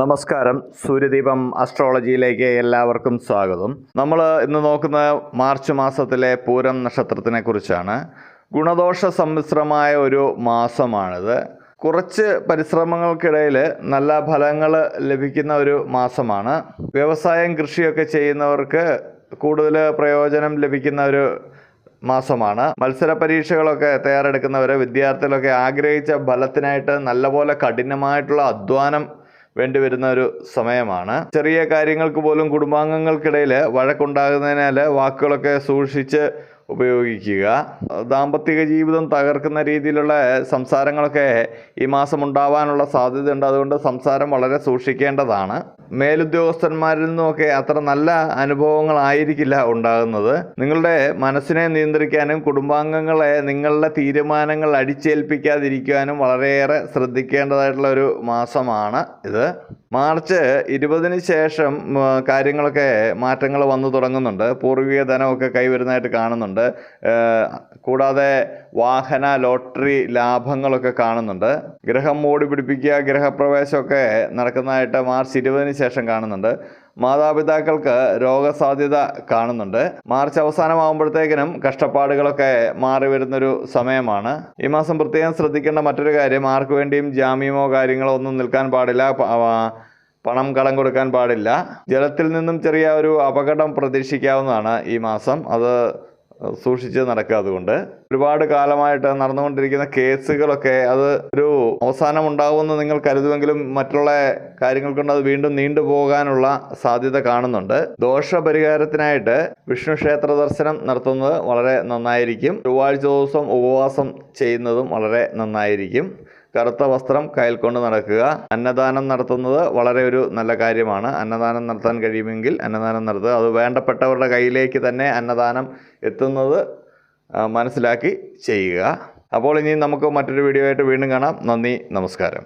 നമസ്കാരം. സൂര്യദീപം അസ്ട്രോളജിയിലേക്ക് എല്ലാവർക്കും സ്വാഗതം. നമ്മൾ ഇന്ന് നോക്കുന്ന മാർച്ച് മാസത്തിലെ പൂരം നക്ഷത്രത്തിനെ കുറിച്ചാണ്. ഗുണദോഷ സമ്മിശ്രമായ ഒരു മാസമാണിത്. കുറച്ച് പരിശ്രമങ്ങൾക്കിടയിൽ നല്ല ഫലങ്ങൾ ലഭിക്കുന്ന ഒരു മാസമാണ്. വ്യവസായം കൃഷിയൊക്കെ ചെയ്യുന്നവർക്ക് കൂടുതൽ പ്രയോജനം ലഭിക്കുന്ന ഒരു മാസമാണ്. മത്സര പരീക്ഷകളൊക്കെ തയ്യാറെടുക്കുന്നവർ വിദ്യാർത്ഥികളൊക്കെ ആഗ്രഹിച്ച ഫലത്തിനായിട്ട് നല്ലപോലെ കഠിനമായിട്ടുള്ള അധ്വാനം വേണ്ടി വരുന്ന ഒരു സമയമാണ്. ചെറിയ കാര്യങ്ങൾക്ക് പോലും കുടുംബാംഗങ്ങൾക്കിടയിൽ വഴക്കുണ്ടാകുന്നതിനാൽ വാക്കുകളൊക്കെ സൂക്ഷിച്ച് ഉപയോഗിക്കുക. ദാമ്പത്തിക ജീവിതം തകർക്കുന്ന രീതിയിലുള്ള സംസാരങ്ങളൊക്കെ ഈ മാസം ഉണ്ടാവാനുള്ള സാധ്യതയുണ്ട്. അതുകൊണ്ട് സംസാരം വളരെ സൂക്ഷിക്കേണ്ടതാണ്. മേലുദ്യോഗസ്ഥന്മാരിൽ നിന്നുമൊക്കെ അത്ര നല്ല അനുഭവങ്ങളായിരിക്കില്ല ഉണ്ടാകുന്നത്. നിങ്ങളുടെ മനസ്സിനെ നിയന്ത്രിക്കാനും കുടുംബാംഗങ്ങളെ നിങ്ങളുടെ തീരുമാനങ്ങൾ അടിച്ചേൽപ്പിക്കാതിരിക്കാനും വളരെയേറെ ശ്രദ്ധിക്കേണ്ടതായിട്ടുള്ള ഒരു മാസമാണ് ഇത്. മാർച്ച് ഇരുപതിന് ശേഷം കാര്യങ്ങളൊക്കെ മാറ്റങ്ങൾ വന്നു തുടങ്ങുന്നുണ്ട്. പൂർവിക ധനമൊക്കെ കൈവരുന്നതായിട്ട് കാണുന്നുണ്ട്. കൂടാതെ വാഹന ലോട്ടറി ലാഭങ്ങളൊക്കെ കാണുന്നുണ്ട്. ഗ്രഹം മൂടി പിടിപ്പിക്കുക ഗ്രഹപ്രവേശമൊക്കെ നടക്കുന്നതായിട്ട് മാർച്ച് ഇരുപതിന് ശേഷം കാണുന്നുണ്ട്. മാതാപിതാക്കൾക്ക് രോഗസാധ്യത കാണുന്നുണ്ട്. മാർച്ച് അവസാനമാകുമ്പോഴത്തേക്കിനും കഷ്ടപ്പാടുകളൊക്കെ മാറി വരുന്നൊരു സമയമാണ്. ഈ മാസം പ്രത്യേകം ശ്രദ്ധിക്കേണ്ട മറ്റൊരു കാര്യം ആർക്കു വേണ്ടിയും ജാമ്യമോ കാര്യങ്ങളോ ഒന്നും നിൽക്കാൻ പാടില്ല. പണം കടം കൊടുക്കാൻ പാടില്ല. ജലത്തിൽ നിന്നും ചെറിയ ഒരു അപകടം പ്രതീക്ഷിക്കാവുന്നതാണ് ഈ മാസം. അത് സൂക്ഷിച്ച് നടക്കുക അതുകൊണ്ട്. ഒരുപാട് കാലമായിട്ട് നടന്നുകൊണ്ടിരിക്കുന്ന കേസുകളൊക്കെ അത് ഒരു അവസാനം ഉണ്ടാവുമെന്ന് നിങ്ങൾ കരുതുമെങ്കിലും മറ്റുള്ള കാര്യങ്ങൾ കൊണ്ട് അത് വീണ്ടും നീണ്ടുപോകാനുള്ള സാധ്യത കാണുന്നുണ്ട്. ദോഷപരിഹാരത്തിനായിട്ട് വിഷ്ണു ക്ഷേത്ര ദർശനം നടത്തുന്നത് വളരെ നന്നായിരിക്കും. ചൊവ്വാഴ്ച ദിവസം ഉപവാസം ചെയ്യുന്നതും വളരെ നന്നായിരിക്കും. കറുത്ത വസ്ത്രം കയ്യിൽ കൊണ്ട് നടക്കുക. അന്നദാനം നടത്തുന്നത് വളരെ ഒരു നല്ല കാര്യമാണ്. അന്നദാനം നടത്താൻ കഴിയുമെങ്കിൽ അന്നദാനം നടത്തുക. അത് വേണ്ടപ്പെട്ടവരുടെ കയ്യിലേക്ക് തന്നെ അന്നദാനം എത്തുന്നത് മനസ്സിലാക്കി ചെയ്യുക. അപ്പോൾ ഇനി നമുക്ക് മറ്റൊരു വീഡിയോ ആയിട്ട് വീണ്ടും കാണാം. നന്ദി നമസ്കാരം.